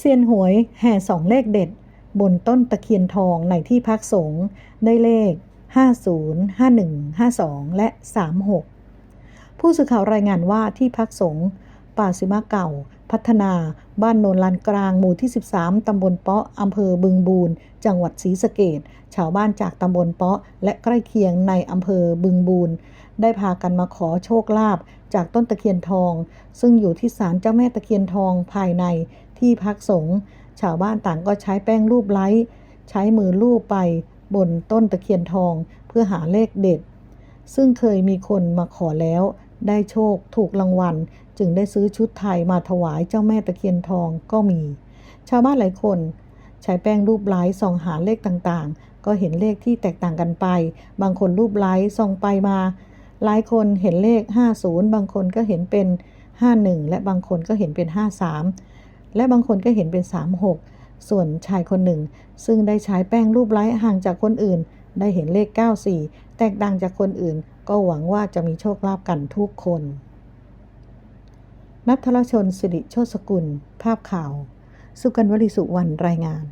เซียนหวยแห่สองเลขเด็ด บนต้นตะเคียนทองในที่พักสงฆ์ได้เลข 50 51 52 และ 36 ผู้สื่อข่าวรายงานว่าที่พักสงฆ์ป่าสิมะเก่า พัฒนาบ้านโนนลานกลางหมู่ที่ 13 ตำบลเปาะอำเภอบึงบูนจังหวัดศรีสะเกดชาวบ้านจากตำบลเปาะ และใกล้เคียงในอำเภอบึงบูนได้พากันมาขอโชคลาภจากต้นตะเคียนทอง ซึ่งอยู่ที่ศาลเจ้าแม่ตะเคียนทองภายใน ที่พักสงฆ์ชาวบ้านต่างก็ใช้แป้งรูปไล้ ใช้มือลูบไปบนต้นตะเคียนทองเพื่อหาเลขเด็ด ซึ่งเคยมีคนมาขอแล้ว ได้โชคถูกรางวัล จึงได้ซื้อชุดไทยมาถวายเจ้าแม่ตะเคียนทองก็มี ชาวบ้านหลายคน ใช้แป้งรูปไล้ส่องหาเลขต่างๆ ก็เห็นเลขที่แตกต่างกันไป บางคนรูปไล้ส่องไปมา หลายคนเห็นเลข 50 บางคนก็เห็นเป็น 51 และบางคนก็เห็นเป็น 53 และบางคนก็เห็นเป็น 36 ส่วนชายคนหนึ่ง ซึ่งได้ใช้แป้งรูปไล้ห่างจากคนอื่น ได้เห็นเลข 94 แตกต่างจากคนอื่น ก็หวังว่าจะมีโชคลาภกันทุกคน นัทธรชนสิริโชติสกุล ภาพข่าว สุกันวลีสุวรรณรายงาน